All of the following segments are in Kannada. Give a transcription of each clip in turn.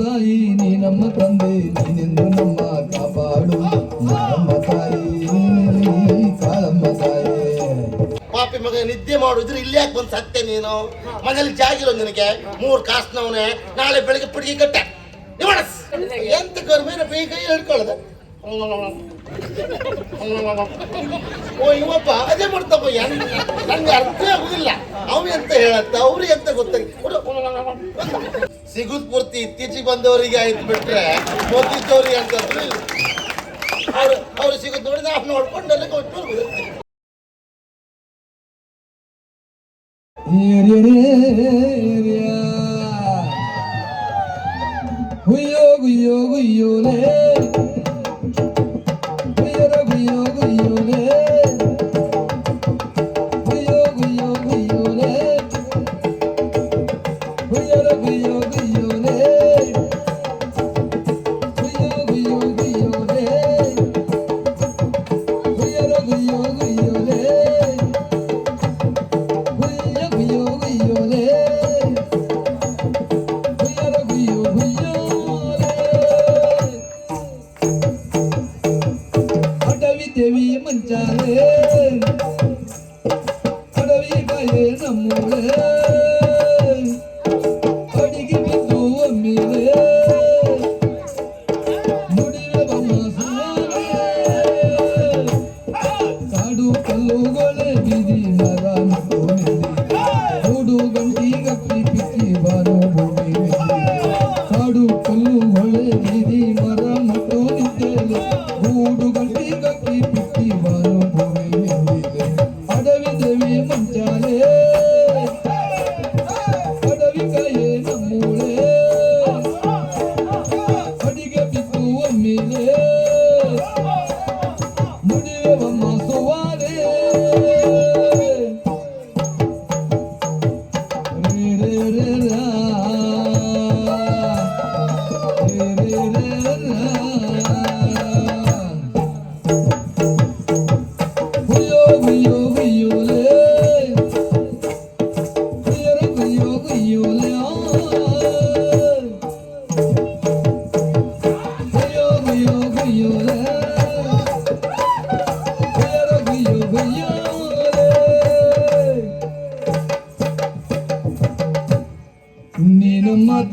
ತಾಯಿ, ನೀ ನಮ್ಮ ತಂದೆ, ನೀನೆಂದು ನಮ್ಮ ಕಾಪಾಡು. ನಮ್ಮ ತಾಯಿ ಕಾಳಮ್ಮ ತಾಯಿ. ಪಾಪಿ ಮಗ ನಿದ್ದೆ ಮಾಡಿದ್ರೆ ಇಲ್ಲಿ ಯಾಕೆ ಬಂದು ಸತ್ತೆ ನೀನು? ಮನೇಲಿ ಜಾಗಿಲ್ಲ ನಿನಗೆ. ಮೂರು ಕಾಸ್ನವನೆ. ನಾಳೆ ಬೆಳಿಗ್ಗೆ ಪುಡಿಗಿ ಕಟ್ಟ ಎಂತ ಕರ್ಮೇನ ಬೇ ಕೈ ಹಿಡ್ಕೊಳ್ಳದ? ಓ, ಇವಪ್ಪ ಅದೇ ಮಾಡ್ತಪ್ಪ. ಎಂತ ನಂಗೆ ಅರ್ಥ ಆಗುದಿಲ್ಲ. ಅವ್ನು ಎಂತ ಹೇಳತ್ತ, ಅವ್ರು ಎಂತ ಗೊತ್ತಾಗಿ ಸಿಗುದ್ ಪೂರ್ತಿ ಇತ್ತೀಚೆಗೆ ಬಂದವರಿಗೆ ಆಯ್ತು ಬಿಟ್ರೆ ಓದಿದ್ದವ್ರಿಗೆ ಅಂತ ಅವ್ರು ಅವ್ರು ಸಿಗುದ್ ನೋಡಿ ನಾವು ನೋಡ್ಕೊಂಡೆಲ್ಲ ಕೊಟ್ಟು ಗುಯ್ಯೋ ಗುಯ್ಯೋ ಗುಯ್ಯೋಲೇ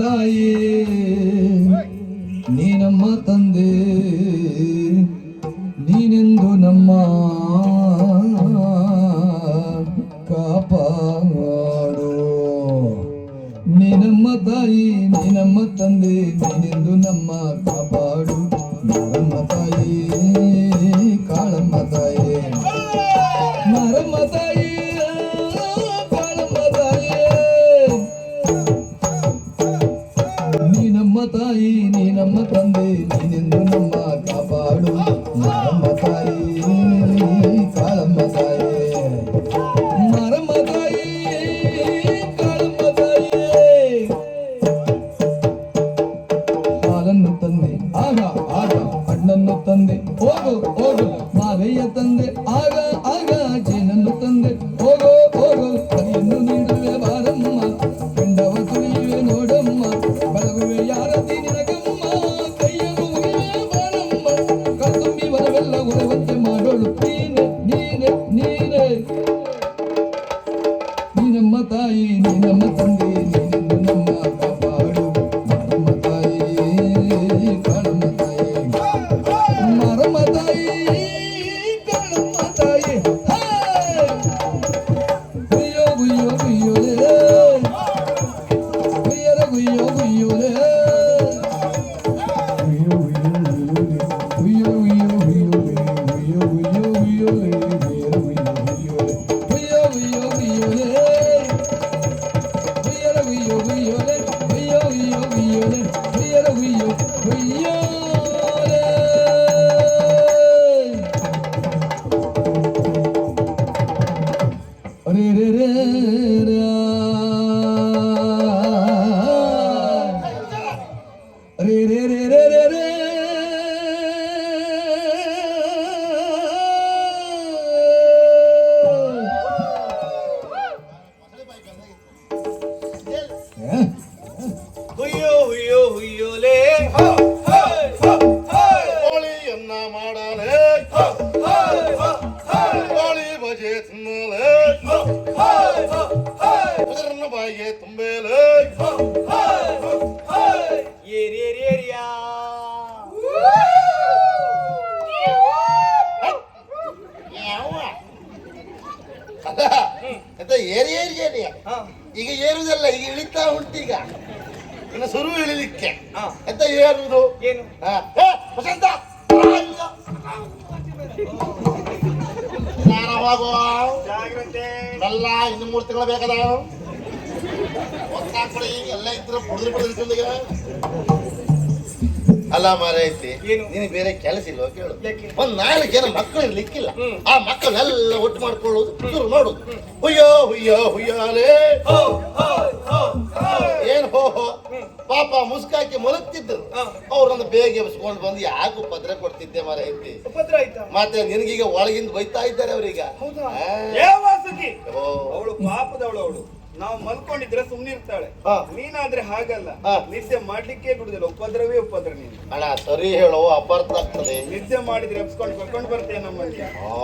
ತಾಯಿ ನೀ ನಮ್ಮ ತಂದೆ ನೀನೆಂದು ನಮ್ಮ ಕಾಪಾಡು ನೀ ನಮ್ಮ ತಾಯಿ ನೀ ನಮ್ಮ ತಂದೆ ನೀನೆಂದು ನಮ್ಮ ಕಾಪಾಡು ನಮ್ಮ ತಾಯಿ ಏರಿಯಾ ಅಂತ ಏರಿ ಏರಿಯಾ ಈಗ ಏರುದಲ್ಲ ಈಗ ಇಳಿತಾ ಉಂಟೀಗ ಇನ್ನು ಶುರು ಇಳಿಲಿಕ್ಕೆ. ಎಂತ ಏರುದು ಏನು? ವಸಂತ. ಸ್ನಾನವಾಗುವ. ಜಾಗ್ರತೆ. ಎಲ್ಲ ಇನ್ನು ಮೂರು ತಿಂಗಳು ಬೇಕದ ಹೊತ್ತಾಕ್ಬಿಡಿ ಎಲ್ಲ ಇದ್ರೆ ಕುಡಿದ್ರು ಬಿಡಿದ್ರೆ ಅಲ್ಲ ಮಾರೈತಿ ಏನು? ನೀನು ಬೇರೆ ಕೆಲಸ ಇಲ್ವಾ ಕೇಳು? ಒಂದ್ ನಾಲ್ಕು ಜನ ಮಕ್ಕಳು ಇರ್ಲಿಕ್ಕಿಲ್ಲ. ಆ ಮಕ್ಕಳನ್ನೆಲ್ಲ ಒಟ್ಟು ಮಾಡ್ಕೊಳ್ಳೋದು ಶುರು ಮಾಡುದು ಹುಯ್ಯೋ ಹುಯ್ಯೋ ಹುಯ್ಯಾಲೇ. ಏನ್ ಹೋ ಹೋ. ಪಾಪ ಮುಸ್ಕಾಕಿ ಮಲಗ್ತಿದ್ರು. ಹಾ. ಅವ್ರನ್ನ ಬೇಗ ಎಬ್ಸ್ಕೊಂಡು ಬಂದು ಯಾಕೂ ಪತ್ರ ಕೊಡ್ತಿದ್ದೆ ಮರ ಐತಿ ಮತ್ತೆ ನಿನಗೀಗ ಒಳಗಿಂದ ಬೈತಾ ಇದ್ದಾರೆ ಅವ್ರೀಗ. ಅವಳು ಪಾಪದವಳು ಅವಳು. ನಾವು ಮಲ್ಕೊಂಡಿದ್ರೆ ಸುಮ್ನಿರ್ತಾಳೆ ಹಾ. ನೀನಾದ್ರೆ ಹಾಗಲ್ಲ. ನಿದ್ದೆ ಮಾಡ್ಲಿಕ್ಕೆ ಬಿಡುದಿಲ್ಲ. ಉಪದ್ರವೇ ಉಪದ್ರ ನೀನು. ಅಣ್ಣ ಸರಿ ಹೇಳು ಅಪಾರ್ಥ ಆಗ್ತದೆ. ನಿದ್ದೆ ಮಾಡಿದ್ರೆ ಎಬ್ಸ್ಕೊಂಡು ಕರ್ಕೊಂಡು ಬರ್ತೇನೆ ನಮ್ಮಲ್ಲಿ? ಆ,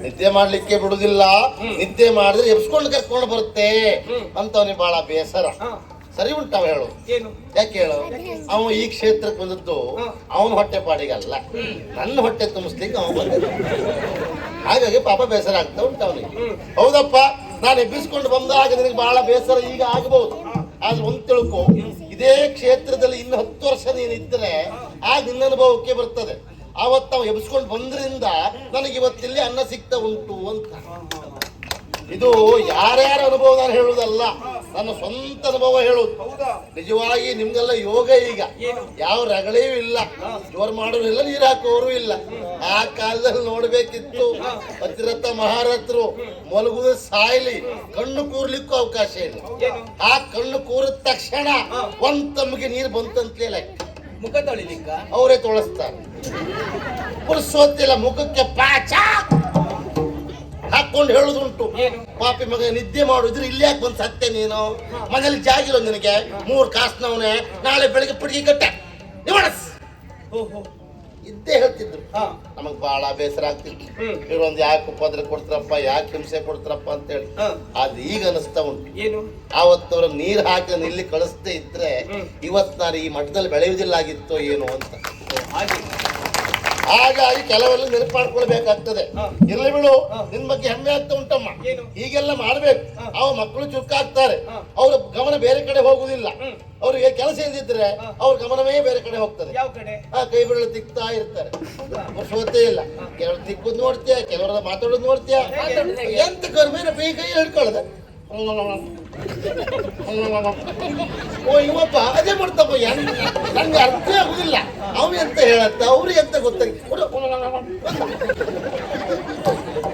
ನಿದ್ದೆ ಮಾಡ್ಲಿಕ್ಕೆ ಬಿಡುದಿಲ್ಲ. ನಿದ್ದೆ ಮಾಡಿದ್ರೆ ಎಬ್ಸ್ಕೊಂಡು ಕರ್ಕೊಂಡು ಬರುತ್ತೆ. ಅಂತವನಿಗೆ ಬಹಳ ಬೇಸರ. ಸರಿ ಉಂಟಾವ ಹೇಳು. ಏನು? ಯಾಕೆ ಹೇಳು? ಅವನು ಈ ಕ್ಷೇತ್ರಕ್ಕೆ ಬಂದದ್ದು. ಅವನ ಹೊಟ್ಟೆ ಪಾಡಿಗಲ್ಲ. ನನ್ನ ಹೊಟ್ಟೆ ತುಂಬಿಸ್ಲಿಕ್ಕೆ ಅವನು ಬಂದ ಹಾಗಾಗಿ ಪಾಪ ಬೇಸರ ಆಗ್ತಾ ಉಂಟು ಅವನಿಗೆ. ಹೌದಪ್ಪ. ನಾನು ಎಬ್ಬಿಸ್ಕೊಂಡು ಬಂದಾಗ ನಿನಗೆ ಬಹಳ ಬೇಸರ ಈಗ ಆಗಬಹುದು ಆದ್ರೆ ಒಂದ್ ತಿಳ್ಕೊ, ಇದೇ ಕ್ಷೇತ್ರದಲ್ಲಿ ಇನ್ನು ಹತ್ತು ವರ್ಷ ನೀನು ಇದ್ರೆ ಆಗ ನಿನ್ನ ಅನುಭವಕ್ಕೆ ಬರ್ತದೆ. ಅವತ್ತು ನಾವು ಎಬ್ಸ್ಕೊಂಡು ಬಂದ್ರಿಂದ ನನಗೆ ಇವತ್ತಿಲ್ಲಿ ಅನ್ನ ಸಿಗ್ತಾ ಉಂಟು ಅಂತ. ಇದು ಯಾರ್ಯಾರ ಅನುಭವ ನಾನು ಹೇಳುವುದಲ್ಲ. ನನ್ನ ಸ್ವಂತ ಅನುಭವ ಹೇಳುವುದು ನಿಜವಾಗಿ ನಿಮ್ಗೆಲ್ಲ ಯೋಗ ಈಗ. ಯಾವ ರಗಳೆಯೂ ಇಲ್ಲ. ಜೋರ್ ಮಾಡೋರು ಇಲ್ಲ ನೀರು ಹಾಕೋರು ಇಲ್ಲ. ಆ ಕಾಲದಲ್ಲಿ ನೋಡ್ಬೇಕಿತ್ತು. ಭದ್ರತ ಮಹಾರಥರು ಮಲಗುದು ಸಾಯ್ಲಿ ಕಣ್ಣು ಕೂರ್ಲಿಕ್ಕೂ ಅವಕಾಶ ಇಲ್ಲ. ಆ ಕಣ್ಣು ಕೂರಿದ ತಕ್ಷಣ ಒಂದ್ ತಮಗೆ ನೀರು ಬಂತಂತಲೇ ಲೆಕ್ಕ ಮುಖ ತೊಳಿಲಿಕ್ಕ? ಅವರೇ ತೊಳಸ್ತಾರೆ. ಪುರುಸೋತಿಲ್ಲ ಮುಖಕ್ಕೆ ಪಾಚ! ಹಾಕೊಂಡು ಹೇಳುದುಂಟು. ಪಾಪಿ ಮಗ ನಿದ್ದೆ ಮಾಡುದ್ರೆ ಇಲ್ಲಿ ಯಾಕೆ ಬಂದು ಸತ್ತೆ ನೀನು? ಮನೇಲಿ ಜಾಗಿಲ್ಲ ನಿನಗೆ. ಮೂರ್ ಕಾಸ್ನವನೆ. ನಾಳೆ ಬೆಳಿಗ್ಗೆ ಪಿಡಿಗೆ ಕಟ್ಟ ನಿವಾಡಸ್. ಇದ್ದೇ ಹೇಳ್ತಿದ್ರು. ನಮಗ್ ಬಹಳ ಬೇಸರ ಆಗ್ತಿತ್ತು. ಇವರೊಂದು ಯಾಕೆ ಉಪದ್ರ ಕೊಡ್ತಾರಪ್ಪ ಯಾಕೆ ಹಿಂಸೆ ಕೊಡ್ತಾರಪ್ಪ ಅಂತ ಹೇಳಿ ಅದ್ ಈಗ ಅನಿಸ್ತಾ ಉಂಟು. ಏನು? ಆವತ್ತವ್ರ ನೀರ್ ಹಾಕಿ ಇಲ್ಲಿ ಕಳಿಸ್ದೇ ಇದ್ರೆ. ಇವತ್ ನಾನು ಈ ಮಠದಲ್ಲಿ ಬೆಳೆಯುವುದಿಲ್ಲ ಆಗಿತ್ತೋ ಏನು ಅಂತ. ಹಾಗೆ. ಹಾಗಾಗಿ ಕೆಲವೆಲ್ಲ ನೆನಪು ಮಾಡ್ಕೊಳ್ಬೇಕಾಗ್ತದೆ. ಇರ್ಲಿ ಬಿಡು ನಿನ್ ಬಗ್ಗೆ ಹೆಮ್ಮೆ ಆಗ್ತಾ ಉಂಟಮ್ಮ? ಹೀಗೆಲ್ಲ ಮಾಡ್ಬೇಕು. ಅವ ಮಕ್ಕಳು ಚುರುಕಾಗ್ತಾರೆ. ಅವ್ರ ಗಮನ ಬೇರೆ ಕಡೆ ಹೋಗುದಿಲ್ಲ. ಅವರಿಗೆ ಕೆಲಸ ಇದ್ದಿದ್ರೆ. ಅವ್ರ ಗಮನವೇ ಬೇರೆ ಕಡೆ ಹೋಗ್ತದೆ. ಕೈ ಬಿಡಲು ತಿಕ್ತಾ ಇರ್ತಾರೆ. ಸೋತೇ ಇಲ್ಲ. ಕೆಲವ್ರು ತಿಕ್ಕುದ್ ನೋಡ್ತೀಯ ಕೆಲವರ ಮಾತಾಡೋದು ನೋಡ್ತೀಯ? ಎಂತ ಕರ್ಮೇನ ಕೈ ಕೈ ಹಿಡ್ಕೊಳ್ಳದ. ಓ ಇವಪ್ಪ ಅದೇ ಮಾಡ್ತಪ್ಪ. ನಂಗೆ ಅರ್ಥ ಆಗುದಿಲ್ಲ. ಅವ್ನು ಅಂತ ಹೇಳತ್ತ ಅವ್ರಿ ಅಂತ ಗೊತ್ತಾಗಿ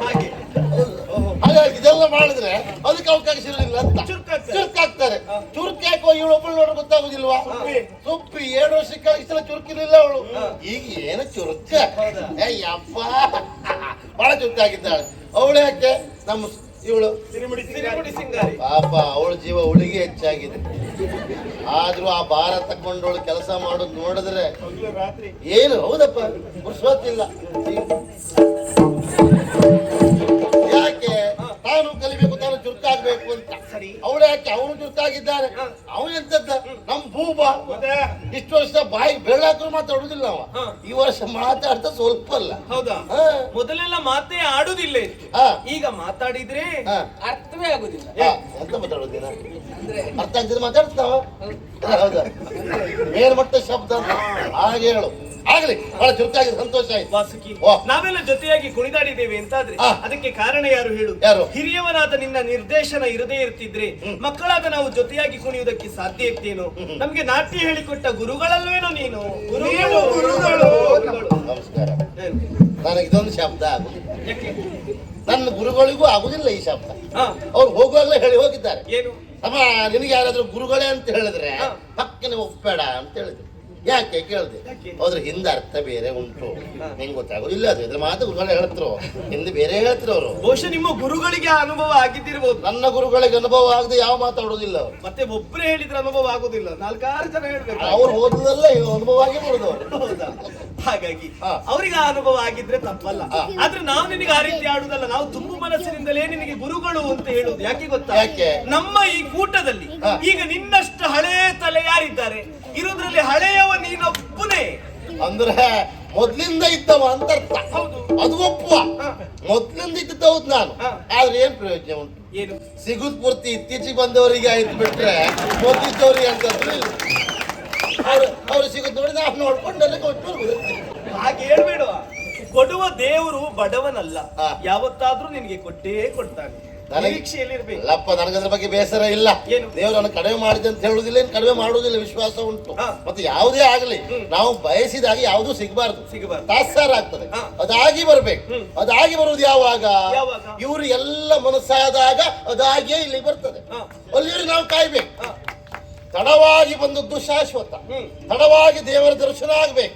ಹಾಗೆ. ಹಾಗಾಗಿ ಇದೆಲ್ಲ ಮಾಡಿದ್ರೆ ಅದಕ್ಕೆ ಅವಕಾಶ ಇರಲಿಲ್ಲ ಅಂತ. ಚುರುಕಾಗ್ತಾರೆ. ಚುರುಕಾಗ್ತಾರೆ. ಚುರುಕ್ ಯಾಕೋ ಇವಳು ಒಬ್ಬಳು ನೋಡ ಗೊತ್ತಾಗುದಿಲ್ವಾ? ಸುಪ್ಪಿ. ಎರಡು ಏಳು ವರ್ಷಕ್ಕೆ ಇಷ್ಟೆಲ್ಲ ಚುರುಕಿರ್ಲಿಲ್ಲ ಅವಳು. ಈಗ ಏನು ಚುರುಕ? ಹೌದಾ? ಅಯ್ಯಪ್ಪ ಬಹಳ ಚುರುಕಾಗಿದ್ದಾಳೆ. ಅವಳು ಯಾಕೆ? ನಮ್ಮ ಇವಳು ಪಾಪ ಅವಳ ಜೀವ ಉಳಿಗೆ ಹೆಚ್ಚಾಗಿದೆ. ಆದ್ರೂ ಆ ಭಾರ ತಕೊಂಡವಳು ಕೆಲಸ ಮಾಡೋದು ನೋಡಿದ್ರೆ ಏನು? ಹೌದಪ್ಪ ಪುರ್ಸೋತಿಲ್ಲ ಚುರುಕಾಗ್ಬೇಕು ಅಂತ. ಸರಿ. ಅವಳು ಯಾಕೆ? ಅವನು ಚುರುಕಾಗಿದ್ದಾನೆ ಅವನು ಎಂತದ್ದ ನಮ್ ಭೂಬ ಮತ್ತೆ? ಇಷ್ಟು ವರ್ಷ ಬಾಯಿಗೆ ಬೆಳ್ಳಾದ್ರು ಮಾತಾಡುದಿಲ್ಲ ಅವ. ಈ ವರ್ಷ ಮಾತಾಡ್ತಾ ಸ್ವಲ್ಪ ಅಲ್ಲ. ಹೌದಾ? ಹಾ. ಮೊದಲೆಲ್ಲ ಮಾತೇ ಆಡುದಿಲ್ಲ ಇತ್ತು ಈಗ ಮಾತಾಡಿದ್ರೆ. ಅರ್ಥವೇ ಆಗುದಿಲ್ಲ. ಎಂತ ಮಾತಾಡುದಿಲ್ಲ? ಅರ್ಥ ಆಗ್ತದೆ ಮಾತಾಡ್ತಾವ? ಹೌದಾ. ಮೇಲ್ಮಟ್ಟ ಶಬ್ದ ಹಾಗೆ ಹೇಳು. ಆಗ್ಲಿ ಬಹಳ ಜೊತೆಯಾಗಿ ಸಂತೋಷ ಆಯ್ತು. ವಾಸುಕಿ. ನಾವೆಲ್ಲ ಜೊತೆಯಾಗಿ ಕುಣಿದಾಡಿದ್ದೇವೆ ಅಂತಾದ್ರೆ. ಅದಕ್ಕೆ ಕಾರಣ ಯಾರು ಹೇಳು? ಯಾರು? ಹಿರಿಯವನಾದ ನಿನ್ನ ನಿರ್ದೇಶನ ಇರದೇ ಇರ್ತಿದ್ರೆ ಮಕ್ಕಳಾದ ನಾವು ಜೊತೆಯಾಗಿ ಕುಣಿಯುವುದಕ್ಕೆ ಸಾಧ್ಯ ಇರ್ತೇನು ನಮ್ಗೆ ನಾಟ್ಯ ಹೇಳಿಕೊಟ್ಟ ಗುರುಗಳಲ್ವೇನೋ ನೀನು? ಗುರುಗಳು ಗುರುಗಳು. ನಮಸ್ಕಾರ. ಏನು? ನನಗೆ ಇದೊಂದು ಶಬ್ದ ಆಗುದಿಲ್ಲ. ಯಾಕೆ? ನನ್ನ ಗುರುಗಳಿಗೂ ಆಗುದಿಲ್ಲ ಈ ಶಬ್ದ. ಹಾ, ಅವ್ರು ಹೋಗುವಾಗಲೇ ಹೇಳಿ ಹೋಗಿದ್ದಾರೆ. ಏನು? ಅಮ್ಮ ನಿನಗೆ ಯಾರಾದ್ರೂ ಗುರುಗಳೇ ಅಂತ ಹೇಳಿದ್ರೆ ಹಾ. ಪಕ್ಕನೆ ಒಪ್ಪಬೇಡ ಅಂತ ಹೇಳಿದ್ರು. ಯಾಕೆ ಕೇಳ್ದೆ? ಅದ್ರ ಹಿಂದೆ ಅರ್ಥ ಬೇರೆ ಉಂಟು. ಹೆಂಗ್ ಗೊತ್ತಾಗೋದು? ಇಲ್ಲ ಅದು ಇದ್ರ ಮಾತು ಗುರುಗಳು ಹೇಳ್ತಿರು ಹಿಂದೆ ಬೇರೆ ಹೇಳ್ತಿರು ಅವರು. ಬಹುಶಃ ನಿಮ್ಮ ಗುರುಗಳಿಗೆ ಆ ಅನುಭವ ಆಗಿದ್ದಿರ್ಬೋದು. ನನ್ನ ಗುರುಗಳಿಗೆ ಅನುಭವ ಆಗದೆ ಯಾವ ಮಾತಾಡೋದಿಲ್ಲ ಅವರು. ಮತ್ತೆ ಒಬ್ಬರೇ ಹೇಳಿದ್ರೆ ಅನುಭವ ಆಗುದಿಲ್ಲ. ನಾಲ್ಕಾರು ಜನ ಹೇಳ್ಬೇಕು. ಅವ್ರು ಓದುದಲ್ಲ ಅನುಭವ ಆಗಿ ಹೌದಾ? ಹಾಗಾಗಿ ಅವ್ರಿಗೆ ಆ ಅನುಭವ ಆಗಿದ್ರೆ ತಪ್ಪಲ್ಲ. ಆದ್ರೆ ನಾವು ನಿನಗೆ ಆ ರೀತಿ ಆಡುದಲ್ಲ. ನಾವು ತುಂಬ ಮನಸ್ಸಿನಿಂದಲೇ ನಿನಗೆ ಗುರುಗಳು ಅಂತ ಹೇಳುದು. ಯಾಕೆ ಗೊತ್ತಾ? ಯಾಕೆ? ನಮ್ಮ ಈ ಕೂಟದಲ್ಲಿ ಈಗ ನಿನ್ನಷ್ಟು ಹಳೇ ತಲೆ ಯಾರಿದ್ದಾರೆ? ಇರೋದ್ರಲ್ಲಿ ಹಳೆಯವ ನೀನೊಬ್ಬನೇ ಅಂದ್ರೆ ಮೊದ್ಲಿಂದ ಇದ್ದವ ಅಂತ ಅರ್ಥ ಹೌದು. ಅದು ಒಪ್ಪುವ. ಮೊದ್ಲಿಂದ ಇದ್ದದ್ದು ಹೌದು ನಾನು. ಆದ್ರೆ ಏನ್ ಪ್ರಯೋಜನ ಉಂಟು ಏನು ಸಿಗುದ್ ಪೂರ್ತಿ ಇತ್ತೀಚೆಗೆ ಬಂದವರಿಗೆ ಆಯ್ತು ಬಿಟ್ರೆ ಮೊದ್ಲಿದ್ದವರಿಗೆ ಇಲ್ಲ ಅವ್ರು ಅವ್ರು ಸಿಗುದ್ ನೋಡಿ ನಾವು ನೋಡ್ಕೊಂಡೆಲ್ಲ ಕೊಟ್ಟು. ಹಾಗೆ ಹೇಳ್ಬೇಡುವ ಕೊಡುವ ದೇವರು ಬಡವನಲ್ಲ. ಯಾವತ್ತಾದ್ರೂ ನಿನಗೆ ಕೊಟ್ಟೇ ಕೊಡ್ತಾನೆ ಅಲ್ಲಪ್ಪ ನನಗದ್ರ ಬಗ್ಗೆ ಬೇಸರ ಇಲ್ಲ. ದೇವ್ರು ನನ್ನ ಕಡಿಮೆ ಮಾಡಿದೆ ಅಂತ ಹೇಳುದಿಲ್ಲ ಏನ್ ಕಡಿಮೆ ಮಾಡುವುದಿಲ್ಲ ವಿಶ್ವಾಸ ಉಂಟು. ಮತ್ತೆ ಯಾವುದೇ ಆಗಲಿ ನಾವು ಬಯಸಿದಾಗ ಯಾವುದೂ ಸಿಗಬಾರ್ದು. ಸಿಗಬಾರ್ದು. ತಾತ್ಸಾರ ಆಗ್ತದೆ. ಅದಾಗಿ ಬರ್ಬೇಕು. ಅದಾಗಿ ಬರುವುದು ಯಾವಾಗ? ಇವರು ಎಲ್ಲ ಮನಸ್ಸಾದಾಗ ಅದಾಗಿಯೇ ಇಲ್ಲಿ ಬರ್ತದೆ. ಅಲ್ಲಿ ನಾವು ಕಾಯ್ಬೇಕು. ತಡವಾಗಿ ಬಂದದ್ದು ಶಾಶ್ವತ. ತಡವಾಗಿ ದೇವರ ದರ್ಶನ ಆಗ್ಬೇಕು.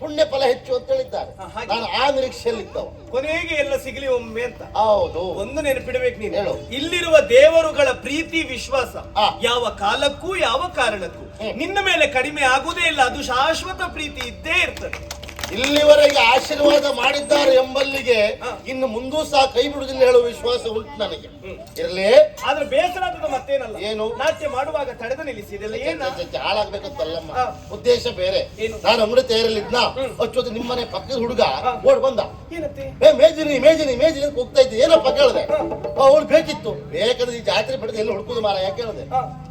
ಪುಣ್ಯ ಫಲ ಹೆಚ್ಚು ಅಂತ ಹೇಳಿದ್ದಾರೆ ಹಾ, ಹಾಗೆ. ನಾನು ಆ ನಿರೀಕ್ಷೆಯಲ್ಲಿದ್ದವ ಕೊನೆಗೆ ಎಲ್ಲ ಸಿಗಲಿ ಒಮ್ಮೆ ಅಂತ ಹೌದು ಒಂದು ನೆನಪಿಡಬೇಕು ನೀನು ಹೇಳು. ಇಲ್ಲಿರುವ ದೇವರುಗಳ ಪ್ರೀತಿ ವಿಶ್ವಾಸ ಆ. ಯಾವ ಕಾಲಕ್ಕೂ ಯಾವ ಕಾರಣಕ್ಕೂ ಹ್ಮ್. ನಿನ್ನ ಮೇಲೆ ಕಡಿಮೆ ಆಗುವುದೇ ಇಲ್ಲ ಅದು ಶಾಶ್ವತ ಪ್ರೀತಿ ಇದ್ದೇ ಇರ್ತದೆ ಇಲ್ಲಿವರೆಗೆ ಆಶೀರ್ವಾದ ಮಾಡಿದ್ದಾರೆ ಎಂಬಲ್ಲಿಗೆ. ಇನ್ನು ಮುಂದೂ ಸಹ ಕೈ ಬಿಡುವುದಿಲ್ಲ ಹೇಳುವ ವಿಶ್ವಾಸ ಉಂಟು ನನಗೆ. ಇರಲಿ ಆದ್ರೆ ಬೇಸರ ಮತ್ತೇನಲ್ಲ ಏನು? ನಾಟ್ಯ ಮಾಡುವಾಗ ತಡೆದು ನಿಲ್ಲಿಸಿದೆಲ್ಲ ಏನ ಹಾಳಾಗ್ಬೇಕಂತಲ್ಲಮ್ಮ. ಉದ್ದೇಶ ಬೇರೆ? ನಾನು ಅಮೃತ ಏರಲಿದ್ನ. ಅಚ್ಚೋದು ನಿಮ್ಮನೆ ಪಕ್ಕದ ಹುಡುಗ. ಓಡ್ ಬಂದ ಏ ಮೇಜಿನಿ ಮೇಜಿನಿ ಮೇಜಿನಿ ಹೋಗ್ತಾ ಇದ್ದೆ ಏನಪ್ಪ ಕೇಳಿದೆ ಅವಳು ಬೇಕಿತ್ತು ಬೇಕಾದ್ರೆ ಈ ಜಾತ್ರೆ ಪಡೆದು ಎಲ್ಲಿ ಹುಡುಕುದು ಮಾರ ಯಾಕೆ ಹೇಳಿದೆ.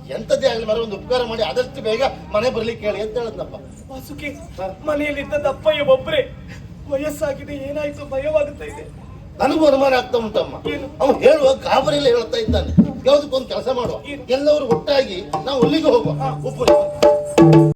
ಎಂತದ್ದೇ ಆಗಲಿ ಮರ ಒಂದು ಉಪಕಾರ ಮಾಡಿ ಆದಷ್ಟು ಬೇಗ ಮನೆ ಬರ್ಲಿಕ್ಕೆ ಹೇಳಿ ಅಂತ ಹೇಳದ್ನಪ್ಪ. ವಾಸುಕಿ ಮನೆಯಲ್ಲಿದ್ದ ದಪ್ಪಯ್ಯ ಒಬ್ಬರೇ ವಯಸ್ಸಾಗಿದೆ ಏನಾಯ್ತು ಭಯವಾಗುತ್ತಾ ಇದೆ? ನನಗೂ ಅನುಮಾನ ಆಗ್ತಾ ಉಂಟಮ್ಮ. ಅವ್ನು ಅವನು ಹೇಳುವ ಗಾಬರಿಯಲ್ಲಿ ಹೇಳ್ತಾ ಇದ್ದಾನೆ. ಯಾವುದಕ್ಕೊಂದು ಕೆಲಸ ಮಾಡುವ. ಎಲ್ಲವರು ಎಲ್ಲರೂ ಒಟ್ಟಾಗಿ ನಾವು ಅಲ್ಲಿಗೆ ಹೋಗುವ. ಉಪ್ಪು